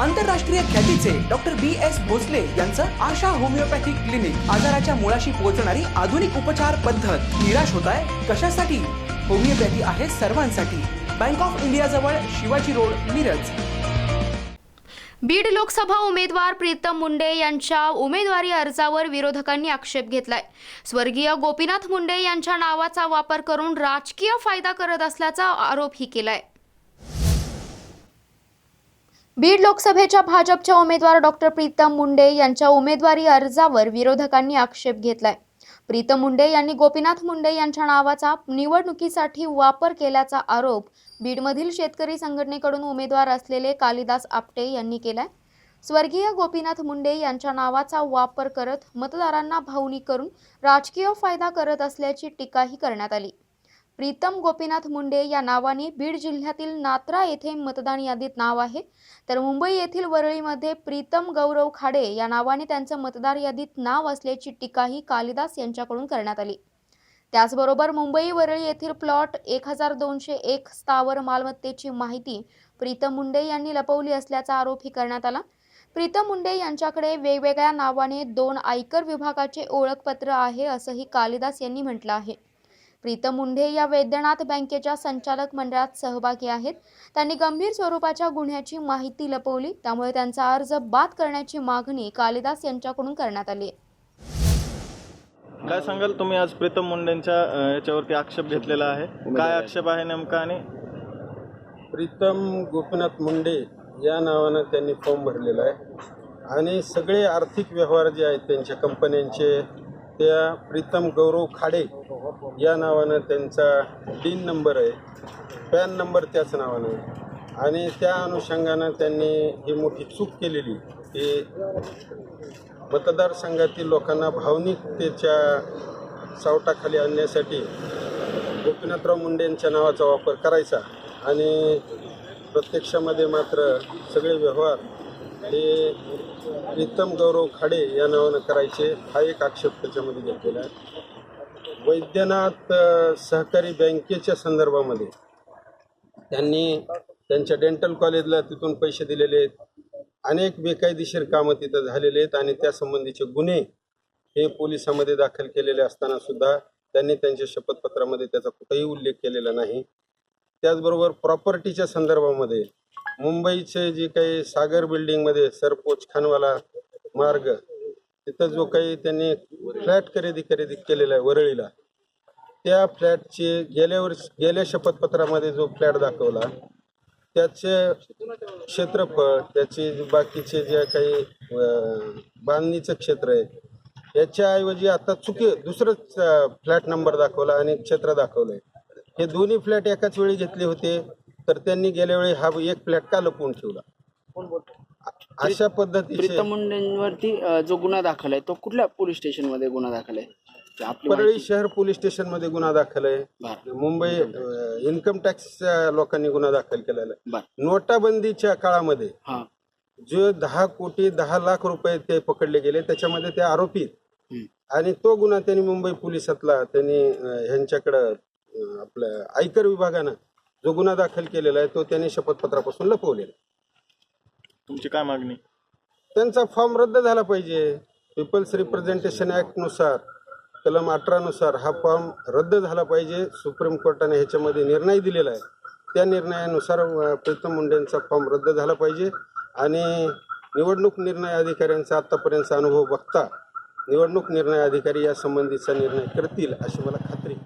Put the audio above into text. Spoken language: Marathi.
आंतरराष्ट्रीय ख्यातीचे डॉक्टर बी एस भोसले यांचं आशा होमिओपॅथिक क्लिनिक आजाराच्या मुळाशी पोहोचणारी आधुनिक उपचार पद्धत. निराश होत आहे कशासाठी? होमिओपॅथी आहे सर्वांसाठी. बँक ऑफ इंडिया जवळ शिवाजी रोड मिरज. बीड लोकसभा उमेदवार प्रीतम मुंडे यांच्या उमेदवारी अर्जावर विरोधकांनी आक्षेप घेतलाय. स्वर्गीय गोपीनाथ मुंडे यांच्या नावाचा वापर करून राजकीय फायदा करत असल्याचा आरोपही केलाय. बीड लोकसभेच्या भाजपच्या उमेदवार डॉक्टर प्रीतम मुंडे यांच्या उमेदवारी अर्जावर विरोधकांनी आक्षेप घेतलाय. प्रीतम मुंडे यांनी गोपीनाथ मुंडे यांच्या नावाचा निवडणुकीसाठी वापर केल्याचा आरोप बीडमधील शेतकरी संघटनेकडून उमेदवार असलेले कालिदास आपटे यांनी केलाय. स्वर्गीय गोपीनाथ मुंडे यांच्या नावाचा वापर करत मतदारांना भावनिक करून राजकीय फायदा करत असल्याची टीकाही करण्यात आली. प्रीतम गोपीनाथ मुंडे या नावाने बीड जिल्ह्यातील नात्रा येथे मतदान यादीत नाव आहे. तर मुंबई येथील वरळीमध्ये प्रीतम गौरव खाडे या नावाने त्यांचं मतदार यादीत नाव असल्याची टीकाही कालिदास यांच्याकडून करण्यात आली. त्याचबरोबर मुंबई वरळी येथील प्लॉट एक हजार दोनशे एक स्थावर मालमत्तेची माहिती प्रीतम मुंडे यांनी लपवली असल्याचा आरोपही करण्यात आला. प्रीतम मुंडे यांच्याकडे वेगवेगळ्या नावाने दोन आयकर विभागाचे ओळखपत्र आहे असंही कालिदास यांनी म्हटलं आहे. प्रीतम मुंडे या वैद्यनाथ बँकेच्या संचालक मंडळात सहभागी आहेत. त्यांनी गंभीर स्वरूपाच्या गुन्ह्याची माहिती लपवली. त्यामुळे त्यांचा अर्ज बाद करण्याची मागणी कालिदास यांच्याकडून करण्यात आली आहे. काय सांगाल तुम्ही आज प्रीतम मुंडेंच्या याच्यावरती आक्षेप घेतलेला आहे? काय आक्षेप आहे नेमका आणि? प्रीतम गोपीनाथ मुंडे या नावानं त्यांनी फॉर्म भरलेला आहे. आणि सगळे आर्थिक व्यवहार जे आहेत त्यांच्या कंपन्यांचे त्या प्रीतम गौरव खाडे या नावानं त्यांचा डीन नंबर आहे. पॅन नंबर त्याच नावानं आहे. आणि त्या अनुषंगानं त्यांनी ही मोठी चूक केलेली की मतदारसंघातील लोकांना भावनिकतेच्या सावटाखाली आणण्यासाठी गोपीनाथराव मुंडे यांच्या नावाचा वापर करायचा आणि प्रत्यक्षामध्ये मात्र सगळे व्यवहार हे प्रीतम गौरव खाडे या नावानं करायचे हा एक आक्षेप त्याच्यामध्ये घेतलेला आहे. वैद्यनाथ सहकारी बँकेच्या संदर्भामध्ये त्यांनी त्यांच्या डेंटल कॉलेजला तिथून पैसे दिलेले आहेत. अनेक बेकायदेशीर कामं तिथं झालेले आहेत आणि त्या संबंधीचे गुन्हे हे पोलिसामध्ये दाखल केलेले असताना सुद्धा त्यांनी त्यांच्या शपथपत्रामध्ये त्याचा कुठेही उल्लेख केलेला नाही. त्याचबरोबर प्रॉपर्टीच्या संदर्भामध्ये मुंबईचे जे काही सागर बिल्डिंगमध्ये सरपोच खानवाला मार्ग तिथं जो काही त्यांनी फ्लॅट खरेदी खरेदी केलेला आहे वरळीला त्या फ्लॅटचे गेल्या वर्ष गेल्या शपथपत्रामध्ये जो फ्लॅट दाखवला त्याचे क्षेत्रफळ त्याचे बाकीचे जे काही बांधणीचं क्षेत्र आहे याच्याऐवजी आता चुकी दुसरंच फ्लॅट नंबर दाखवला आणि क्षेत्र दाखवलंय. हे दोन्ही फ्लॅट एकाच वेळी घेतले होते. तर त्यांनी गेल्या वेळी हा एक फ्लॅट का लपवून ठेवला? अशा पद्धतीचे प्रीतम मुंडेंवरती अ, जो गुन्हा दाखल आहे तो कुठल्या पोलीस स्टेशनमध्ये गुन्हा दाखल आहे? ते आपली परळी माहिती- शहर पोलीस स्टेशनमध्ये गुन्हा दाखल आहे. बरं, मुंबई इन्कम टॅक्सच्या लोकांनी गुन्हा दाखल केलेला आहे. बरं. नोटाबंदीच्या काळामध्ये हा. जे दहा कोटी दहा लाख रुपये ते पकडले गेले त्याच्यामध्ये ते आरोपी आहेत. हम्म. आणि तो गुन्हा त्यांनी मुंबई पोलिसातला त्यांनी अं, ह्यांच्याकडं अं, आपल्या आयकर विभागानं जो गुन्हा दाखल केलेला आहे तो त्यांनी शपथपत्रापासून लपवलेला आहे. तुमची काय मागणी? त्यांचा फॉर्म रद्द झाला पाहिजे. पीपल्स रिप्रेझेंटेशननुसार कलम अठरानुसार हा फॉर्म रद्द झाला पाहिजे. सुप्रीम कोर्टाने ह्याच्यामध्ये निर्णय दिलेला आहे. त्या निर्णयानुसार अं, प्रीतम मुंडेंचा फॉर्म रद्द झाला पाहिजे. आणि निवडणूक निर्णय अधिकाऱ्यांचा आत्तापर्यंतचा अनुभव बघता निवडणूक निर्णय अधिकारी या संबंधीचा निर्णय करतील अशी मला खात्री आहे.